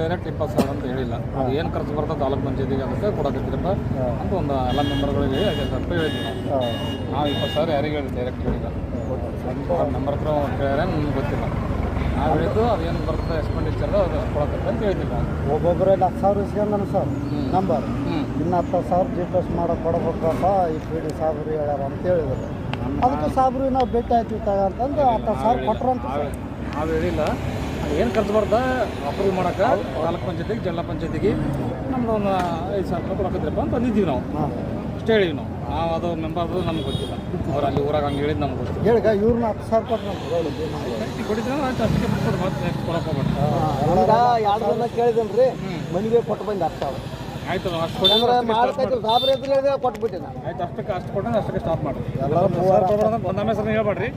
Direct ಇಪ್ಪತ್ತು ಸಾವಿರ ಅಂತ ಹೇಳಿಲ್ಲ. ಅದು ಏನು ಖರ್ಚು ಬರ್ತದೆ ತಾಲೂಕು ಪಂಚಾಯತಿಗೆ ಅದಕ್ಕೆ ಕೊಡೋದಿದ್ರಪ್ಪ ಅಂತ ಒಂದು ಎಲ್ಲ ಮೆಂಬರ್ಗಳಿಗೆ ಹೇಳಿ ರೂಪಾಯಿ ಹೇಳಿದ್ವಿ ನಾವು. ನಾವು ಇಪ್ಪತ್ತು ಸಾವಿರ ಯಾರಿಗೆ ಹೇಳಿ ಡೈರೆಕ್ಟ್ ಹೇಳಿಲ್ಲ ನಂಬರ್ ಹತ್ರ ಕೇಳಿದ್ರೆ ನಮ್ಗೆ ಗೊತ್ತಿಲ್ಲ. ನಾವು ಹೇಳಿದ್ದು ಅದೇನು ಬರ್ತದೆ ಎಕ್ಸ್ಪೆಂಡಿಚರ್ ಅದು ಕೊಡಕತ್ತೆ ಅಂತ ಹೇಳಿದ್ದಿಲ್ಲ ಒಬ್ಬೊಬ್ಬರು ಹತ್ತು ಸಾವಿರ ಇಸ್ಕೊಂಡನು ಸರ್ ನಂಬರ್ ಇನ್ನು ಹತ್ತು ಸಾವಿರ ಜಿ ಪಿ ಎಸ್ ಮಾಡೋ ಕೊಡ್ಬೇಕಪ್ಪ ಈ ಪಿ ಡಿ ಸಾಬ್ರು ಹೇಳ್ಯಾರ ಅಂತ ಹೇಳಿದ್ರು. ಅದಕ್ಕೆ ಸಾಬ್ರು ನಾವು ಭೇಟಿ ಆಯ್ತೀವಿ ತಗ ಅಂತಂದು ಹತ್ತು ಸಾವಿರ ಕೊಟ್ರಂತ ನಾವು ನಾವು ಹೇಳಿಲ್ಲ. ಏನು ಖರ್ಚು ಬರ್ದ ಅಪ್ರೂವ್ ಮಾಡೋಕೆ ತಾಲೂಕು ಪಂಚಾಯತಿಗೆ ಜಿಲ್ಲಾ ಪಂಚಾಯತಿಗೆ ನಮ್ದು ಒಂದು ಐದು ಸಾವಿರ ರೂಪಾಯಿ ಕೊಡಕತ್ತೀರಪ್ಪ ಅಂತ ಅಂದಿದ್ದೀವಿ ನಾವು. ಅಷ್ಟು ಹೇಳಿವಿ ನಾವು. ನಾವು ಅದು ಮೆಂಬರ್ದು ನಮ್ಗೆ ಗೊತ್ತಿಲ್ಲ. ಅವ್ರು ಅಲ್ಲಿ ಊರಾಗ ಹಂಗೆ ಹೇಳಿದ್ದು ನಮ್ಗೆ ಗೊತ್ತಿಲ್ಲ. ಹೇಳಿ ಇವ್ರನ್ನ ಹತ್ತು ಸಾವಿರ ಕೊಟ್ಟು ಕೊಟ್ಟಿದ್ರೆ ಆಯ್ತು ಅಷ್ಟಕ್ಕೆ ಬಿಡ್ಬೋದು ಮತ್ತೆ ಕೊಡಕ್ಕೆ ಹೋಗ್ಬೇಡ. ನಮ್ಗೆ ಎರಡು ಜನ ಕೇಳಿದೇನು ರೀ ಮನೆಗೆ ಕೊಟ್ಟು ಬಂದು ಹತ್ತು ಸಾವಿರ. ಆಯ್ತು ಅಷ್ಟು ಕೊಡಿ. ಅಂದ್ರೆ ಮಾಲಕೈತಿ ಸಾಬ್ರ ಎದುರು ಹೇಳಿದ್ರೆ ಕೊಟ್ಬಿಟ್ಟೆ ನಾನು. ಆಯ್ತು ಅಷ್ಟಕ್ಕೆ ಅಷ್ಟು ಕೊಟ್ಟರೆ ಅಷ್ಟಕ್ಕೆ ಸ್ಟಾಪ್ ಮಾಡಿ ಎಲ್ಲರೂ ಅಂತ ಒಂದೊಮ್ಮೆ ಸಲ ಹೇಳ್ಬೇಡ್ರಿ.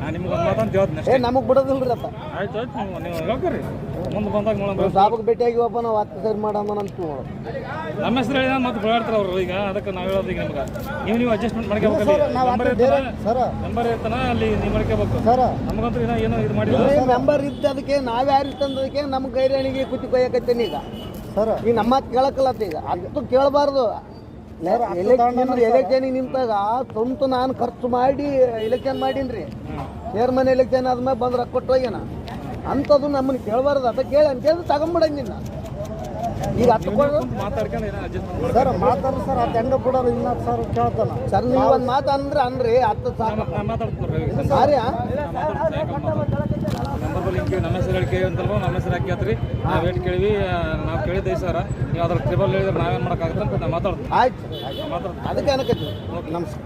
ನಾನು ನಿಮ್ಗೆ ಒಂದು ಮಾತಂತ ಹೇಳ್ತೀನಿ ಏ ನಮಗೆ ಬಿಡೋದಿಲ್ಲ ರೀ ಅತ್ತ ಆಯ್ತು ಆಯ್ತು ನೀವು ನೀವು ಹೇಳ್ಕೊರಿ. ಮುಂದೆ ಬಂದಾಗ ನೋಡೋಣ. ಸಾಬಕ್ಕೆ ಭೇಟಿಯಾಗಿ ಒಬ್ಬ ನಾವು ಹತ್ತು ಸರಿ ಮಾಡೋಣ ಅಂತ ನೋಡೋದು ನಮ್ಮ ಹೆಸರು ಹೇಳಿದ ಮತ್ತೆ ಓಡಾಡ್ತಾರೆ ಅವರು ಈಗ. ಅದಕ್ಕೆ ನಾವು ಹೇಳೋದು ಈಗ ನಿಮ್ಗೆ. ನೀವು ನೀವು ಅಡ್ಜಸ್ಟ್ಮೆಂಟ್ ಮಾಡ್ಕೋಬೇಕಲ್ಲಿ? ನಾವು ನಂಬರ್ ಇರ್ತಾನ ಸರ. ನಂಬರ್ ಇರ್ತಾನ ಅಲ್ಲಿ ನೀವು ಮಾಡ್ಕೋಬೇಕು. ಸರ. ನಮಗಂತೂ ಏನೋ ಏನೋ ಇದು ಮಾಡಿಲ್ಲ. ಮೆಂಬರ್ ಅದಕ್ಕೆ ನಾವು ಯಾರು ಇತ್ತಂದದಕ್ಕೆ ನಮ್ಮ ಗೈರಾಣಿಗೆ ಕುತ್ತಿ ಕೊಯ್ಯಕತ್ತೇನೆ ಈಗ. ಸರ್ ಈಗ ನಮ್ಮ ಮಾತು ಕೇಳಕ್ಕಲ್ಲತ್ತ ಈಗ. ಅದು ಕೇಳಬಾರ್ದು. ಎಲೆಕ್ಷನ್ ನಿಂತಾಗ ಸ್ವಂತ ನಾನು ಖರ್ಚು ಮಾಡಿ ಎಲೆಕ್ಷನ್ ಮಾಡೀನ್ರಿ. ಚೇರ್ಮನ್ ಎಲೆಕ್ಷನ್ ಆದ್ಮೇಲೆ ಬಂದು ರೊಕ್ಕ ಕೊಟ್ಟು ಹೋಗ್ಯಾನ. ಅಂಥದ್ದು ನಮ್ಮನ್ನ ಕೇಳಬಾರ್ದು. ಅದ ಕೇಳಿ ಅಂತ ಕೇಳಿದ್ರೆ ತಗೊಂಬಿಡಂಗಿಲ್ಲ ಈಗ ಕೊಡು. ಮಾತಾಡ್ಕೊಂಡು ಸರ್ ನೀವ್ ಸರ್ ಅದು ಹೆಂಗ ಇನ್ನು ಹತ್ತು ಸಾವಿರ ಕೇಳ್ತಾನ. ಸರ್ ನೀವು ಒಂದು ಮಾತು ಅಂದ್ರೆ ಅನ್ರಿ ಹತ್ತು ಸಾಕು ನಾನು ಮಾತಾಡ್ತೀನಿ ಸಾರಿ ನಂಬರ್ ಲಿಂಕ್ ನಮ್ಮ ಹೆಸರು ಹೇಳಿ ಕೇಳಿ ಅಂತಲ್ವ ನಮ್ಮ ಹೆಸರು ಹಾಕಿ ಆತ್ರಿ ನಾವು ರೇಟ್ ಕೇಳಿವಿ ನಾವು ಕೇಳಿದ್ದೆ ಸರ್ ನೀವು ಅದ್ರ ಟ್ರಿಬಲ್ ಹೇಳಿದ್ರೆ ನಾವೇನು ಮಾಡೋಕ್ಕಾಗುತ್ತೆ ಅಂತ ನಾನು ಮಾತಾಡ್ತೀನಿ ಆಯ್ತು ಮಾತಾಡ್ತೀವಿ. ಅದಕ್ಕೆ ನಮಸ್ಕಾರ.